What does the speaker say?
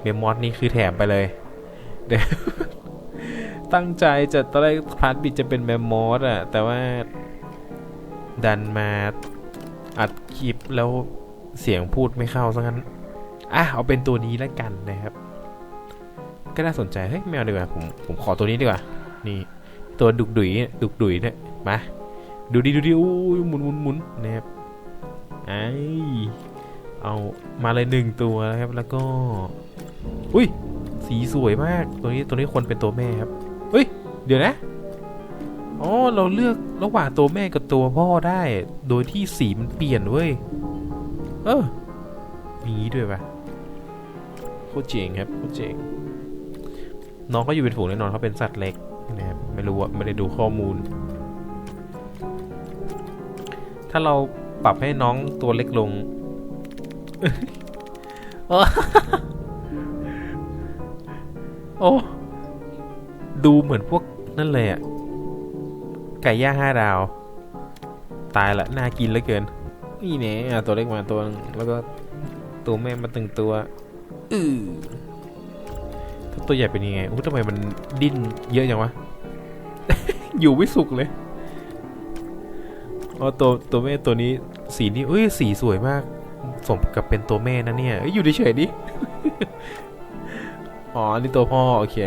เมมมอสนี่คือแถมไปเลยเดี๋ยวตั้งใจจะตอนแรกพาร์ทบิดจะเป็นแมมมอสอะแต่ว่าดันมาอัดคลิปแล้วเสียงพูดไม่เข้าซะงั้น อะ เอาเป็นตัวนี้แล้วกันนะครับ ก็น่าสนใจ เฮ้ยไม่เอาดีกว่าผมผมขอตัวนี้ดีกว่า นี่ ตัวดุกดุยดุกดุยเนี่ยมา ดูดิดูดิอู้ยหมุนหมุนหมุนนะครับไอเอามาเลยหนึ่งตัวนะครับ แล้วก็ อุ้ย สีสวยมาก ตัวนี้ตัวนี้คนเป็นตัวแม่ครับเฮ้ย เดี๋ยวนะ อ๋อ เราเลือกระหว่างตัวแม่กับตัวพ่อได้ โดยที่สีมันเปลี่ยนเว้ย เออมีงี้ด้วยปะโคตรเจ๋งครับโคตรเจ๋งน้องก็อยู่เป็นฝูงแน่นอนเขาเป็นสัตว์เล็กนะครับไม่รู้ว่าไม่ได้ดูข้อมูล ถ้าเราปรับให้น้องตัวเล็กลง โอ้ดูเหมือนพวกนั่นเลยอะไก่ย่างห้าดาว ตายละน่ากินเหลือเกิน นี่เนี่ยอะตัวเล็กมาตัวนึงแล้วก็ตัวแม่มาตึงตัวอือถ้าตัวใหญ่เป็นยังไงอู้ทำไมมันดิ้นเยอะจังวะ อยู่ไม่สุกเลยอ๋อตัวตัวแม่ตัวนี้สีนี้เอ้ยสีสวยมาก สมกับเป็นตัวแม่นะเนี่ยเอ้ยอยู่เฉยๆดิ อ๋อ นี่ตัวพ่อ โอเค